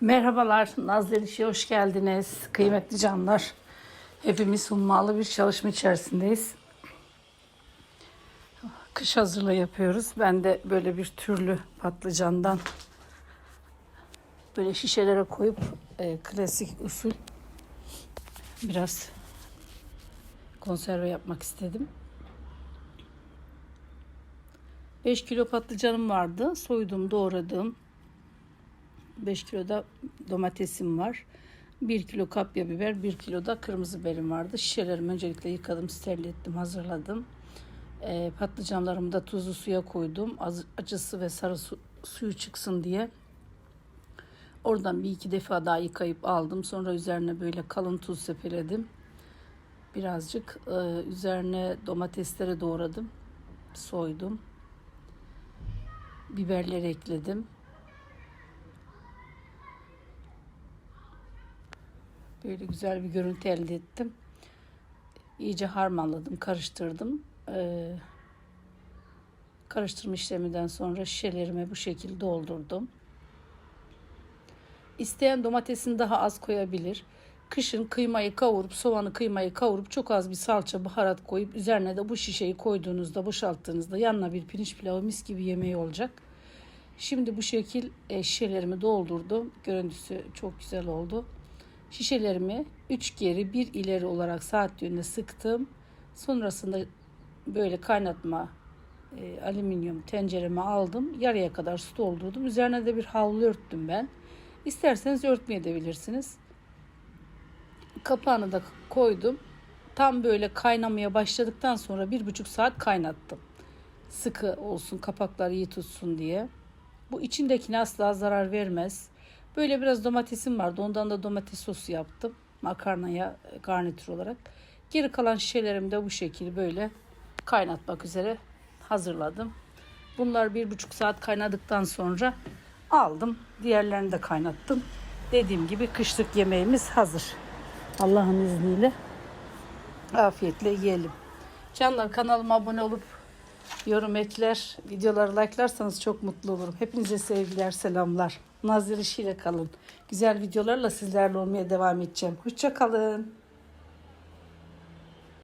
Merhabalar, Nazlı hoş geldiniz. Kıymetli canlar, hepimiz hummalı bir çalışma içerisindeyiz. Kış hazırlığı yapıyoruz. Ben de böyle bir türlü patlıcandan böyle şişelere koyup e, klasik usul biraz konserve yapmak istedim. 5 kilo patlıcanım vardı. Soydum, doğradım. 5 kilo da domatesim var. 1 kilo kapya biber, 1 kilo da kırmızı biberim vardı. Şişelerimi öncelikle yıkadım, steril ettim, hazırladım. E, patlıcanlarımı da tuzlu suya koydum. Az, acısı ve sarı su, suyu çıksın diye. Oradan bir iki defa daha yıkayıp aldım. Sonra üzerine böyle kalın tuz sepeledim. Birazcık e, üzerine domatesleri doğradım. Soydum. Biberleri ekledim. Böyle güzel bir görüntü elde ettim. İyice harmanladım, karıştırdım. Ee, karıştırma işleminden sonra şişelerime bu şekilde doldurdum. İsteyen domatesini daha az koyabilir. Kışın kıymayı kavurup, soğanı kıymayı kavurup çok az bir salça, baharat koyup üzerine de bu şişeyi koyduğunuzda, boşalttığınızda yanına bir pirinç pilavı mis gibi yemeği olacak. Şimdi bu şekil e, şişelerimi doldurdum. Görüntüsü çok güzel oldu. Şişelerimi 3 geri 1 ileri olarak saat yönüne sıktım. Sonrasında böyle kaynatma e, alüminyum tencereme aldım. Yarıya kadar su doldurdum. Üzerine de bir havlu örttüm ben. İsterseniz örtmeyebilirsiniz. Kapağını da koydum. Tam böyle kaynamaya başladıktan sonra bir buçuk saat kaynattım. Sıkı olsun kapaklar iyi tutsun diye. Bu içindekine asla zarar vermez. Böyle biraz domatesim vardı. Ondan da domates sosu yaptım. Makarnaya garnitür olarak. Geri kalan şişelerimi de bu şekilde böyle kaynatmak üzere hazırladım. Bunlar bir buçuk saat kaynadıktan sonra aldım. Diğerlerini de kaynattım. Dediğim gibi kışlık yemeğimiz hazır. Allah'ın izniyle afiyetle yiyelim. Canlar kanalıma abone olup yorum ekler, videoları like'larsanız çok mutlu olurum. Hepinize sevgiler, selamlar. Nazır işiyle kalın. Güzel videolarla sizlerle olmaya devam edeceğim. Hoşça kalın.